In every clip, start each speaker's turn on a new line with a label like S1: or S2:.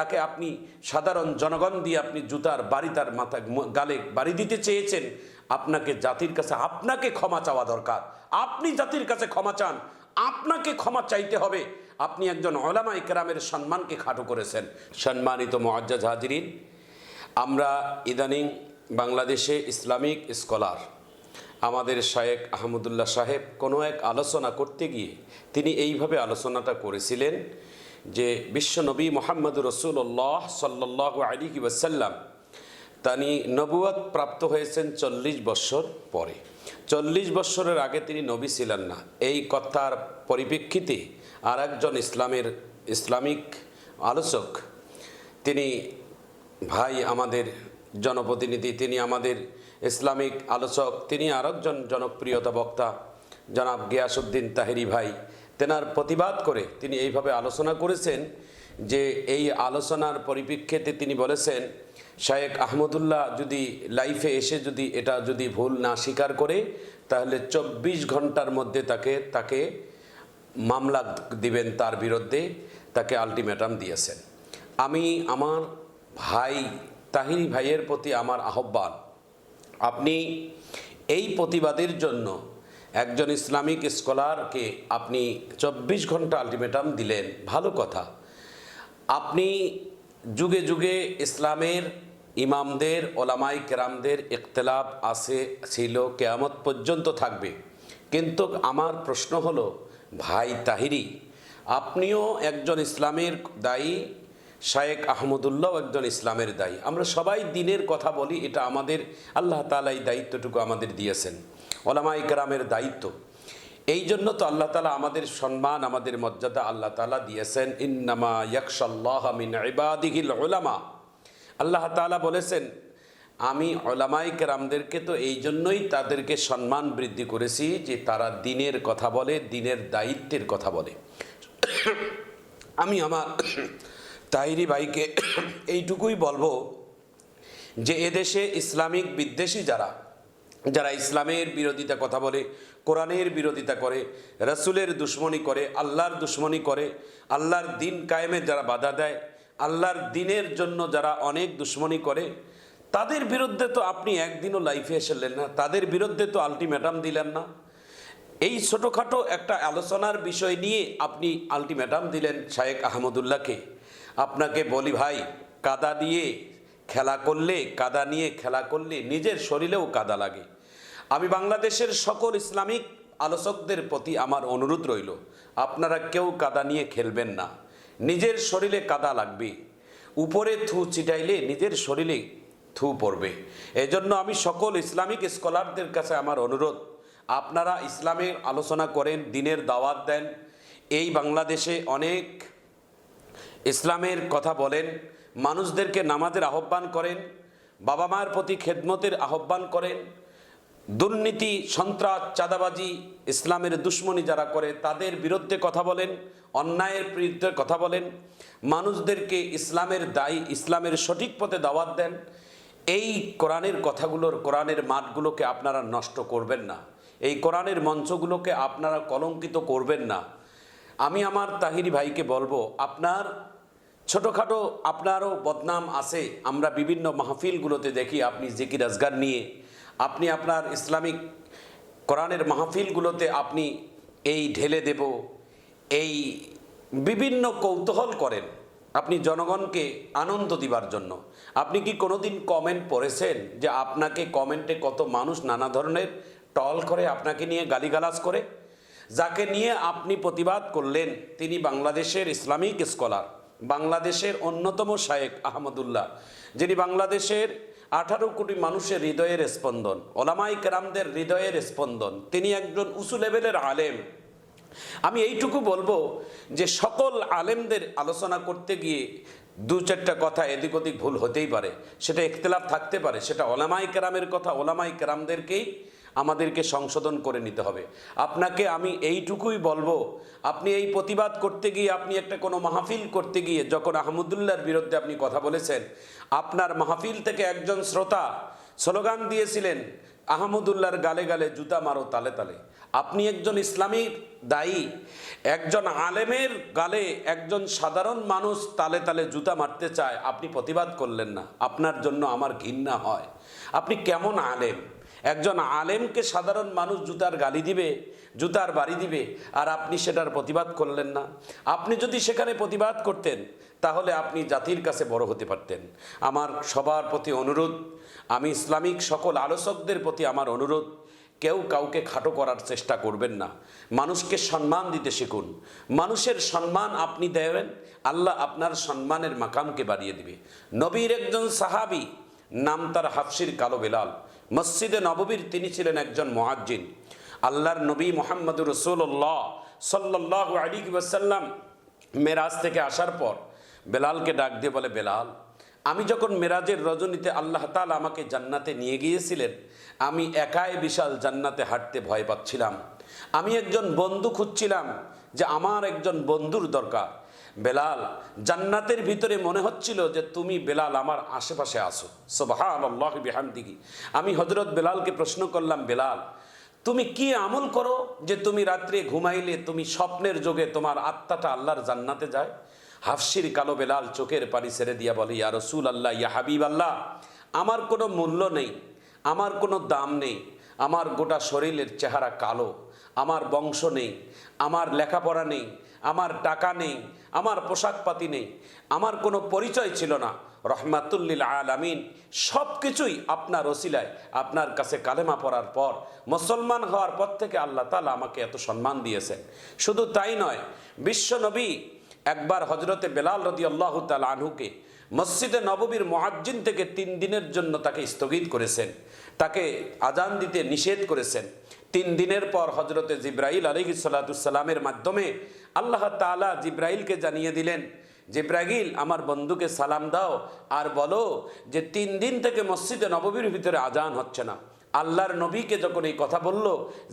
S1: তাকে আপনি সাধারণ জনগণ দিয়ে আপনি জুতার বাড়ি তার মাথা গালে বাড়ি দিতে চেয়েছেন, আপনাকে জাতির কাছে, আপনাকে ক্ষমা চাওয়া দরকার। আপনি জাতির কাছে ক্ষমা চান, আপনাকে ক্ষমা চাইতে হবে। আপনি একজন ওলামা ইকরামের সম্মানকে খাটো করেছেন। সম্মানিত মোয়াজ্জাজ হাজিরিন, আমরা ইদানিং বাংলাদেশে ইসলামিক স্কলার, আমাদের শায়েক আহমদুল্লাহ সাহেব কোনো এক আলোচনা করতে গিয়ে তিনি এইভাবে আলোচনাটা করেছিলেন যে বিশ্বনবী মোহাম্মদ রসুল্লাহ সাল্লাহ আলী ওয়াসাল্লাম, তিনি নবুয়াত প্রাপ্ত হয়েছেন চল্লিশ বৎসর পরে। চল্লিশ বৎসরের আগে তিনি নবী ছিলেন না। এই কথার পরিপ্রেক্ষিতে আর একজন ইসলামের ইসলামিক আলোচক, তিনি ভাই আমাদের জনপ্রতিনিধি, তিনি আমাদের ইসলামিক আলোচক, তিনি আরেকজন জনপ্রিয়তা বক্তা, জনাব গিয়াসুদ্দিন তাহেরি ভাই। তেনার প্রতিবাদ করে তিনি এইভাবে আলোচনা করেছেন যে এই আলোচনার পরিপ্রেক্ষিতে তিনি বলেছেন শায়েক আহমদুল্লাহ যদি লাইফে এসে যদি এটা যদি ভুল না স্বীকার করে, তাহলে চব্বিশ ঘণ্টার মধ্যে তাকে তাকে মামলা দিবেন তার বিরুদ্ধে, তাকে আলটিমেটাম দিয়েছেন। আমি আমার ভাই, তাহিরি ভাইয়ের প্রতি আমার আহ্বান, আপনি এই প্রতিবাদের জন্য একজন ইসলামিক স্কলারকে আপনি চব্বিশ ঘণ্টা আলটিমেটাম দিলেন, ভালো কথা। আপনি যুগে যুগে ইসলামের ইমামদের, ওলামাই কেরামদের ইখতলাফ আছে, ছিল, কেয়ামত পর্যন্ত থাকবে। কিন্তু আমার প্রশ্ন হলো, ভাই তাহিরি, আপনিও একজন ইসলামের দায়ী শায়েক আহমদুল্লাহ একজন ইসলামের দায়ী। আমরা সবাই দিনের কথা বলি, এটা আমাদের, আল্লাহ তালা এই দায়িত্বটুকু আমাদের দিয়েছেন। ওলামাই কেরামের দায়িত্ব। এই জন্য তো আল্লাহ তালা আমাদের সম্মান, আমাদের মর্যাদা আল্লাহ তালা দিয়েছেন। ইন্নামা ইয়াকশাল্লাহ ওলামা আল্লাহ তালা বলেছেন, আমি ওলামাই কেরামদেরকে তো এই জন্যই তাদেরকে সম্মান বৃদ্ধি করেছি যে তারা দিনের কথা বলে, দিনের দায়িত্বের কথা বলে। আমি আমার তাহিরি ভাইকে এইটুকুই বলব যে এদেশে ইসলামিক বিদ্বেষী যারা যারা ইসলামের বিরোধিতা কথা বলে, কোরআনের বিরোধিতা করে, রসুলের দুশ্মনী করে, আল্লাহর দুশ্মনী করে, আল্লাহর দিন কায়েমে যারা বাধা দেয়, আল্লাহর দিনের জন্য যারা অনেক দুশ্মনী করে, তাদের বিরুদ্ধে তো আপনি একদিনও লাইফে এসেলেন না, তাদের বিরুদ্ধে তো আলটিমেটাম দিলেন না। এই ছোটোখাটো একটা আলোচনার বিষয় নিয়ে আপনি আলটিমেটাম দিলেন শায়েক আহমদুল্লাহকে। আপনাকে বলি ভাই, কাদা দিয়ে খেলা করলে, কাদা নিয়ে খেলা করলে নিজের শরীরেও কাদা লাগে। আমি বাংলাদেশের সকল ইসলামিক আলোচকদের প্রতি আমার অনুরোধ রইল, আপনারা কেউ কাদা নিয়ে খেলবেন না। নিজের শরীরে কাদা লাগবে। উপরে থু চিটাইলে নিজের শরীরে থু পড়বে। এজন্য আমি সকল ইসলামিক স্কলারদের কাছে আমার অনুরোধ, আপনারা ইসলামের আলোচনা করেন, দিনের দাওয়াত দেন। এই বাংলাদেশে অনেক ইসলামের কথা বলেন মানুষদেরকে নামাজের আহ্বান করেন, বাবা মায়ের প্রতি খেদমতের আহ্বান করেন, দুর্নীতি, সন্ত্রাস, চাঁদাবাজি, ইসলামের দুশ্মনী যারা করে তাদের বিরুদ্ধে কথা বলেন, অন্যায়ের বিরুদ্ধে কথা বলেন, মানুষদেরকে ইসলামের দায়ী, ইসলামের সঠিক পথে দাওয়াত দেন। এই কোরআনের কথাগুলোর, কোরআনের মাঠগুলোকে আপনারা নষ্ট করবেন না। এই কোরআনের মঞ্চগুলোকে আপনারা কলঙ্কিত করবেন না। আমি আমার তাহিরি ভাইকে বলব, আপনার ছোটোখাটো আপনারও বদনাম আছে, আমরা বিভিন্ন মাহফিলগুলোতে দেখি আপনি জিকির আজগার নিয়ে। আপনি আপনার ইসলামিক কোরআনের মাহফিলগুলোতে আপনি এই ঢেলে দেব, এই বিভিন্ন কৌতূহল করেন। আপনি জনগণকে আনন্দ দিবার জন্য। আপনি কি কোনোদিন কমেন্ট পড়েছেন যে আপনাকে কমেন্টে কত মানুষ নানা ধরনের টল করে আপনাকে নিয়ে গালিগালাজ করে? যাকে নিয়ে আপনি প্রতিবাদ করলেন, তিনি বাংলাদেশের ইসলামিক স্কলার বাংলাদেশের অন্যতম শায়েক আহমদুল্লাহ, যিনি বাংলাদেশের আঠারো কোটি মানুষের হৃদয়ের স্পন্দন, ওলামাই কেরামদের হৃদয়ের স্পন্দন, তিনি একজন উঁচু লেভেলের আলেম। আমি এইটুকু বলব যে সকল আলেমদের আলোচনা করতে গিয়ে দু চারটা কথা এদিক ওদিক ভুল হতেই পারে, সেটা ইখতলাফ থাকতে পারে, সেটা ওলামাই কেরামের কথা, ওলামাই কেরামদেরকেই আমাদেরকে সংশোধন করে নিতে হবে। আপনাকে আমি এইটুকুই বলব, আপনি এই প্রতিবাদ করতে গিয়ে, আপনি একটা কোনো মাহফিল করতে গিয়ে, যখন আহমদুল্লাহর বিরুদ্ধে আপনি কথা বলেছেন, আপনার মাহফিল থেকে একজন শ্রোতা স্লোগান দিয়েছিলেন, আহমদুল্লাহর গালে গালে জুতা মারো তালে তালে। আপনি একজন ইসলামীর দায়ী, একজন আলেমের গালে একজন সাধারণ মানুষ তালে তালে জুতা মারতে চায়, আপনি প্রতিবাদ করলেন না। আপনার জন্য আমার ঘৃণা হয়। আপনি কেমন আলেম? একজন আলেমকে সাধারণ মানুষ জুতার গালি দিবে, জুতার বাড়ি দিবে, আর আপনি সেটার প্রতিবাদ করলেন না। আপনি যদি সেখানে প্রতিবাদ করতেন, তাহলে আপনি জাতির কাছে বড় হতে পারতেন। আমার সবার প্রতি অনুরোধ, আমি ইসলামিক সকল আলোচকদের প্রতি আমার অনুরোধ, কেউ কাউকে খাটো করার চেষ্টা করবেন না। মানুষকে সম্মান দিতে শিখুন। মানুষের সম্মান আপনি দেবেন, আল্লাহ আপনার সম্মানের মাকামকে বাড়িয়ে দিবে। নবীর একজন সাহাবি, নাম তার হাফসির কালো বেলাল। মসজিদে নববীর তিনি ছিলেন একজন মহাজ্জিন আল্লাহর নবী মোহাম্মদুর রসুল্লাহ সাল্লাহ আলী ওয়াসাল্লাম মেরাজ থেকে আসার পর বেলালকে ডাক দিয়ে বলে, বেলাল, আমি যখন মেরাজের রজনীতে আল্লাহ তালা আমাকে জান্নাতে নিয়ে গিয়েছিলেন, আমি একাই বিশাল জান্নাতে হাঁটতে ভয় পাচ্ছিলাম। আমি একজন বন্ধু খুঁজছিলাম যে আমার একজন বন্ধুর দরকার। বেলাল, জান্নাতের ভিতরে মনে হচ্ছিল যে তুমি বেলাল আমার আশেপাশে আসো সোবাহান আল্লাহ বিহামদিগি আমি হজরত বেলালকে প্রশ্ন করলাম, বেলাল, তুমি কি আমল করো যে তুমি রাত্রে ঘুমাইলে তুমি স্বপ্নের যোগে তোমার আত্মাটা আল্লাহর জান্নাতে যায়? হাফসির কালো বেলাল চোখের পানি ছেড়ে দিয়া বলে, ইয়া রসুল আল্লাহ ইয়া হাবিব আল্লাহ আমার কোনো মূল্য নেই, আমার কোনো দাম নেই, আমার গোটা শরীরের চেহারা কালো, আমার বংশ নেই, আমার লেখাপড়া নেই আমার টাকা নেই, আমার পোশাক পাতি নেই, আমার কোনো পরিচয় ছিল না। রহমাতুল্লিল আলামিন সব কিছুই আপনার ওসিলায়, আপনার কাছে কালেমা পড়ার পর, মুসলমান হওয়ার পর থেকে আল্লাহ তালা আমাকে এত সম্মান দিয়েছেন। শুধু তাই নয় বিশ্বনবী একবার হজরতে বেলাল রদি আল্লাহ তাল আনহুকে মসজিদে নববীর মহাজ্জিন থেকে তিন দিনের জন্য তাকে স্থগিত করেছেন। তাকে আজান দিতে নিষেধ করেছেন। তিন দিনের পর হজরতে জিব্রাইল আলী সাল্লাতুসাল্লামের মাধ্যমে আল্লাহ তালা জিব্রাইলকে জানিয়ে দিলেন, জিব্রাইল, আমার বন্ধুকে সালাম দাও, আর বলো যে তিন দিন থেকে মসজিদে নববীর ভিতরে আজান হচ্ছে না। আল্লাহর নবীকে যখন এই কথা বলল,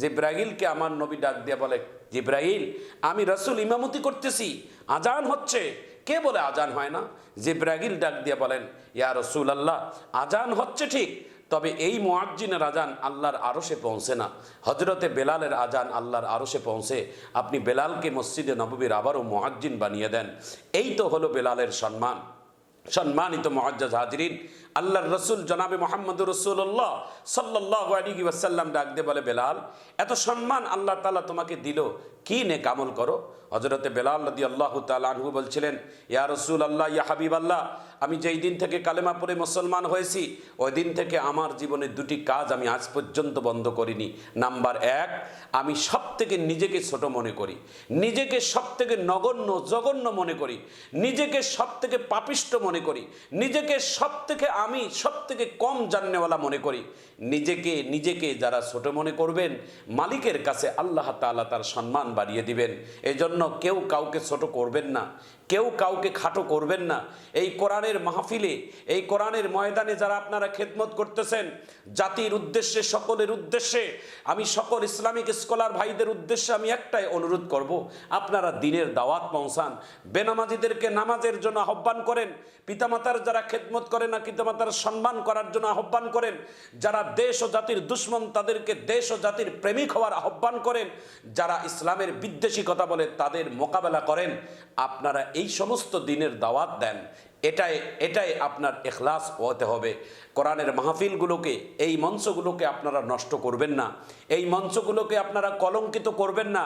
S1: জিব্রাইলকে আমার নবী ডাক দিয়ে বলে, জিব্রাইল, আমি রসুল ইমামতি করতেছি, আজান হচ্ছে কে বলে আজান হয় না? জিব্রাইল ডাক দিয়ে বলেন, ইয়া রসুল আল্লাহ আজান হচ্ছে ঠিক, তবে এই মোয়াজ্জিনের আজান আল্লাহর আরশে পৌঁছে না। হজরতে বেলালের আজান আল্লাহর আরশে পৌঁছে। আপনি বেলালকে মসজিদে নববীর আবারও মোয়াজ্জিন বানিয়ে দেন। এই তো হলো বেলালের সম্মান। সম্মানিত মহাজ্জাজ হাজরিন, আল্লাহর রসুল জনাবে মোহাম্মদ রসুল্লাহ সাল্লাহ আলী ওয়াসাল্লাম ডাক দিয়ে বলে, বেলাল, এত সম্মান আল্লাহ তালা তোমাকে দিল, কি নে কামল করো? হজরতে বেলাল রদি আল্লাহ তালু বলছিলেন, ইয়া রসুল আল্লাহ ইয়া হাবিব আল্লাহ আমি যেই দিন থেকে কালেমা পড়ে মুসলমান হয়েছি, ওই দিন থেকে আমার জীবনের দুটি কাজ আমি আজ পর্যন্ত বন্ধ করিনি। নাম্বার এক, আমি সব থেকে নিজেকে ছোট মনে করি, নিজেকে সব থেকে নগণ্য, জঘন্য মনে করি, নিজেকে সব থেকে পাপিষ্ট মনে করি, নিজেকে সব থেকে আমি সব থেকে কম জাননেওয়ালা মনে করি। নিজেকে নিজেকে যারা ছোট মনে করবেন, মালিকের কাছে আল্লাহ তাআলা তার সম্মান বাড়িয়ে দিবেন। এজন্য কেউ কাউকে ছোট করবেন না কেউ কাউকে খাটো করবেন না। এই কোরআনের মাহফিলে, এই কোরআনের ময়দানে যারা আপনারা খেদমত করতেছেন, জাতির উদ্দেশ্যে, সকলের উদ্দেশ্যে, আমি সকল ইসলামিক স্কলার ভাইদের উদ্দেশ্যে আমি একটাই অনুরোধ করব, আপনারা দিনের দাওয়াত পৌঁছান। বেনামাজিদেরকে নামাজের জন্য আহ্বান করেন, পিতামাতার যারা খেদমত করে না, পিতামাতার সম্মান করার জন্য আহ্বান করেন, যারা দেশ ও জাতির দুশ্মন, তাদেরকে দেশ ও জাতির প্রেমিক হওয়ার আহ্বান করেন, যারা ইসলামের বিদ্বেষী কথা বলে তাদের মোকাবেলা করেন, আপনারা এই সমস্ত দিনের দাওয়াত দেন। এটাই এটাই আপনার এখলাস হতে হবে। কোরআনের মাহফিলগুলোকে, এই মঞ্চগুলোকে আপনারা নষ্ট করবেন না। এই মঞ্চগুলোকে আপনারা কলঙ্কিত করবেন না।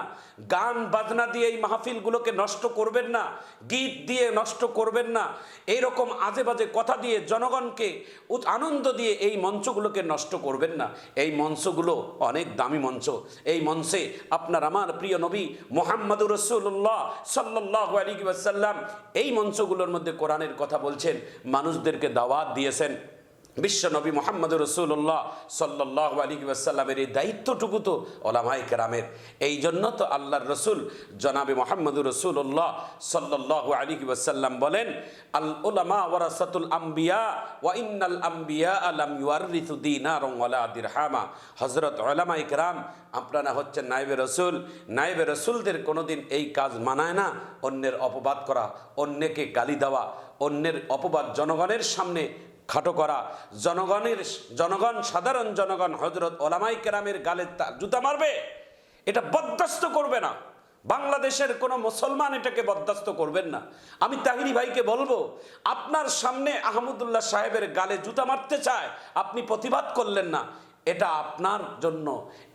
S1: গান বাজনা দিয়ে এই মাহফিলগুলোকে নষ্ট করবেন না। গীত দিয়ে নষ্ট করবেন না। এইরকম আজে বাজে কথা দিয়ে জনগণকে আনন্দ দিয়ে এই মঞ্চগুলোকে নষ্ট করবেন না। এই মঞ্চগুলো অনেক দামি মঞ্চ। এই মঞ্চে আপনার আমার প্রিয় নবী মোহাম্মদুর রসুল্লাহ সাল্লাহ আলী ওয়াসাল্লাম, এই মঞ্চগুলোর মধ্যে কোরআনের কথা বলছেন মানুষদেরকে দাওয়াত দিয়েছেন। বিশ্ব নবী মোহাম্মদ রসুল্লাহ সাল্লাহ আলী ওয়াসাল্লামের এই দায়িত্বটুকু তো ওলামাই কেরামের। এই জন্য তো আল্লাহর রসুল জনাবে মোহাম্মদ রসুল্লাহ সাল্লাহ আলী ওয়াসাল্লাম বলেন, আল ওলামা ওয়ারাসাতুল আম্বিয়া ওয়া ইন্নাল আম্বিয়া আলাম ইউয়ারিথু দিনারং ওয়ালা দিরহামা। হযরত ওলামাই কেরাম, আপনারা হচ্ছেন নাইবে রসুল। নাইবে রসুলদের কোনোদিন এই কাজ মানায় না। অন্যের অপবাদ করা, অন্যকে গালি দেওয়া, অন্যের অপবাদ জনগণের সামনে খাটো করা। জনগণের, জনগণ, সাধারণ জনগণ হজরত ওলামাই কেরামের গালে জুতা মারবে, এটা বরদাস্ত করবে না। বাংলাদেশের কোনো মুসলমান এটাকে বরদাস্ত করবেন না। আমি তাহিরি ভাইকে বলব, আপনার সামনে আহমদুল্লাহ সাহেবের গালে জুতা মারতে চায়, আপনি প্রতিবাদ করলেন না। এটা আপনার জন্য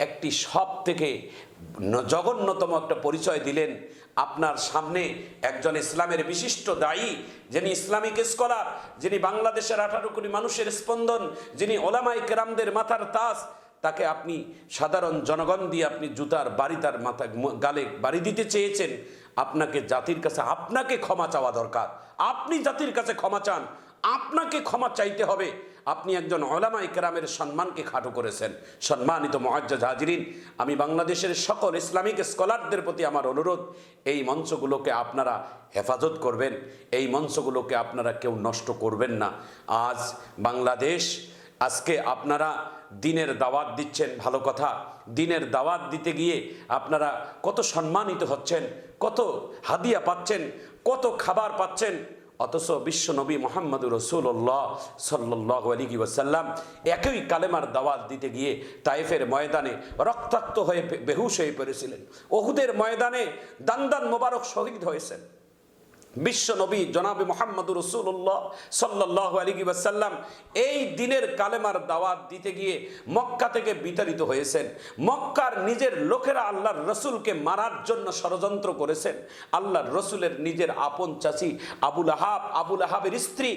S1: একটি সব থেকে জঘন্যতম একটা পরিচয় দিলেন। আপনার সামনে একজন ইসলামের বিশিষ্ট দায়ী, যিনি ইসলামিক স্কলার, যিনি বাংলাদেশের আঠারো কোটি মানুষের স্পন্দন, যিনি ওলামাই কেরামদের মাথার তাস, তাকে আপনি সাধারণ জনগণ দিয়ে আপনি জুতার বাড়ি তার মাথা গালে বাড়ি দিতে চেয়েছেন। আপনাকে জাতির কাছে, আপনাকে ক্ষমা চাওয়া দরকার। আপনি জাতির কাছে ক্ষমা চান, আপনাকে ক্ষমা চাইতে হবে। আপনি একজন ওলামা ইকরামের সম্মানকে খাটো করেছেন। সম্মানিত মহাজ্জাজ হাজরিন, আমি বাংলাদেশের সকল ইসলামিক স্কলারদের প্রতি আমার অনুরোধ, এই মঞ্চগুলোকে আপনারা হেফাজত করবেন, এই মঞ্চগুলোকে আপনারা কেউ নষ্ট করবেন না। আজ বাংলাদেশ, আজকে আপনারা দিনের দাওয়াত দিচ্ছেন, ভালো কথা, দিনের দাওয়াত দিতে গিয়ে আপনারা কত সম্মানিত হচ্ছেন, কত হাদিয়া পাচ্ছেন, কত খাবার পাচ্ছেন অথচ বিশ্ব নবী মোহাম্মদ রসুল্লাহ সাল্লাহ আলী ওসাল্লাম একই কালেমার দাওয়াত দিতে গিয়ে তাইফের ময়দানে রক্তাক্ত হয়ে বেহুশ হয়ে পড়েছিলেন। ওহুদের ময়দানে দান্দান মোবারক শহীদ হয়েছেন। বিশ্ব নবী জনাবে মোহাম্মদ রসুল্লাহ সাল্লাহ আলী ওয়াসাল্লাম এই দিনের কালেমার দাওয়াত দিতে গিয়ে মক্কা থেকে বিতাড়িত হয়েছেন। মক্কার নিজের লোকেরা আল্লাহর রসুলকে মারার জন্য ষড়যন্ত্র করেছেন। আল্লাহর রসুলের নিজের আপন চাচি আবুল আহাব, আবুল আহাবের স্ত্রী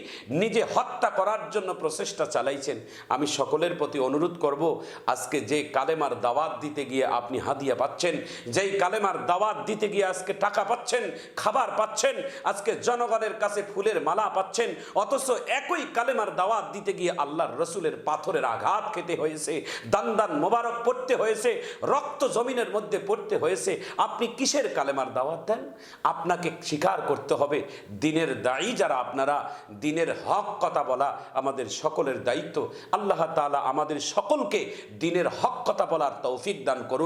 S1: নিজে হত্যা করার জন্য প্রচেষ্টা চালাইছেন। আমি সকলের প্রতি অনুরোধ করব, আজকে যে কালেমার দাওয়াত দিতে গিয়ে আপনি হাদিয়া পাচ্ছেন, যেই কালেমার দাওয়াত দিতে গিয়ে আজকে টাকা পাচ্ছেন, খাবার পাচ্ছেন আজকে জনগণের কাছে ফুলের মালা পাচ্ছেন, অথচ একই কালেমার দাওয়াত দিতে গিয়ে আল্লাহর রসুলের পাথরের আঘাত খেতে হয়েছে দান দান মোবারক পড়তে হয়েছে, রক্ত জমিনের মধ্যে পড়তে হয়েছে। আপনি কিসের কালেমার দাওয়াত দেন? আপনাকে স্বীকার করতে হবে, দিনের দায়ী যারা আপনারা, দিনের হক কথা বলা আমাদের সকলের দায়িত্ব। আল্লাহ তাআলা আমাদের সকলকে দিনের হক কথা বলার তৌফিক দান করুন।